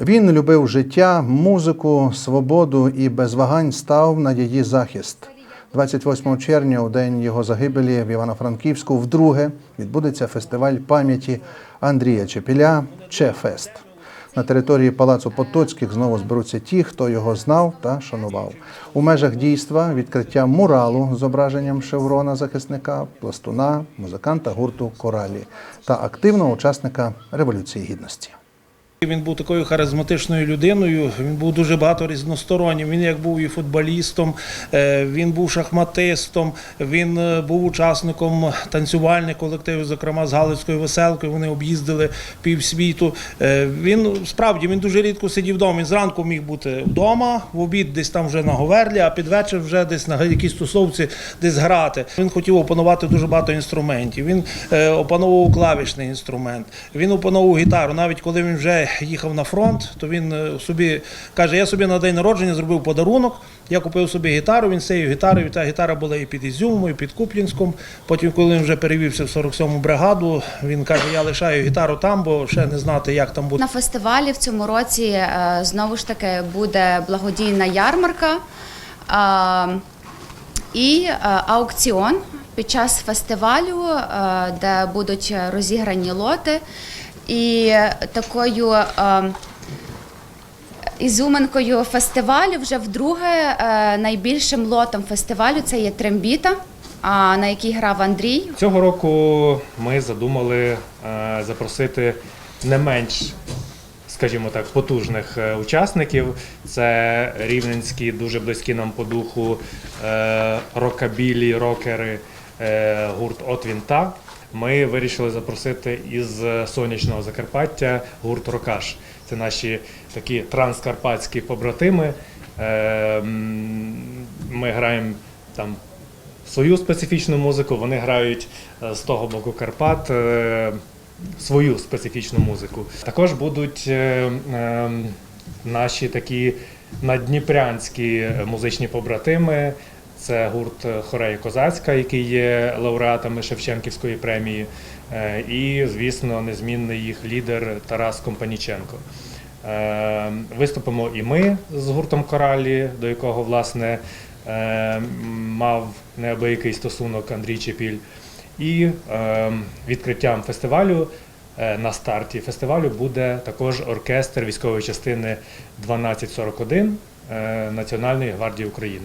Він любив життя, музику, свободу і без вагань став на її захист. 28 червня, у день його загибелі в Івано-Франківську, вдруге відбудеться фестиваль пам'яті Андрія Чепіля Чефест. На території Палацу Потоцьких знову зберуться ті, хто його знав та шанував. У межах дійства відкриття муралу з зображенням шеврона захисника, пластуна, музиканта гурту Коралі та активного учасника Революції Гідності. Він був такою харизматичною людиною. Він був дуже багато різностороннім. Він як був і футболістом, е, він був шахматистом, він е, був учасником танцювальних колективів, зокрема з Галицькою веселкою. Вони об'їздили півсвіту. Е, Він справді він дуже рідко сидів вдома. Він зранку міг бути вдома, в обід десь там вже на Говерлі, а під вечір вже десь на якійсь тусовці десь грати. Він хотів опанувати дуже багато інструментів. Він опановував клавішний інструмент. Він опановував гітару. Навіть коли він вже їхав на фронт, то він е, собі каже: я собі на день народження зробив подарунок. Я купив собі гітару, він цією гітарою. Та гітара була і під Ізюмом, і під Куплінськом. Потім, коли він вже перевівся в 47-му бригаду, він каже: Я лишаю гітару там, бо ще не знати, як там буде. На фестивалі в цьому році е, знову ж таки буде благодійна ярмарка е, і аукціон під час фестивалю, де будуть розіграні лоти. І такою е, ізюминкою фестивалю вже вдруге е, найбільшим лотом фестивалю це є трембіта, на якій грав Андрій. Цього року ми задумали е, запросити не менш, скажімо так, потужних учасників. Це рівненські, дуже близькі нам по духу рокабілі, рокери, гурт От Вінта. Ми вирішили запросити із сонячного Закарпаття гурт Рокаш. Це наші такі транскарпатські побратими. Е, Ми граємо там свою специфічну музику, вони грають е, з того боку Карпат е, свою специфічну музику. Також будуть е, е, наші такі надніпрянські музичні побратими. Це гурт Хорея Козацька, який є лауреатами Шевченківської премії, е, і, звісно, незмінний їх лідер Тарас Компаніченко. Е, Виступимо і ми з гуртом Коралі, до якого власне е, мав неабиякий стосунок Андрій Чепіль. І е, відкриттям фестивалю е, на старті фестивалю буде також оркестр військової частини 1241 е, Національної гвардії України.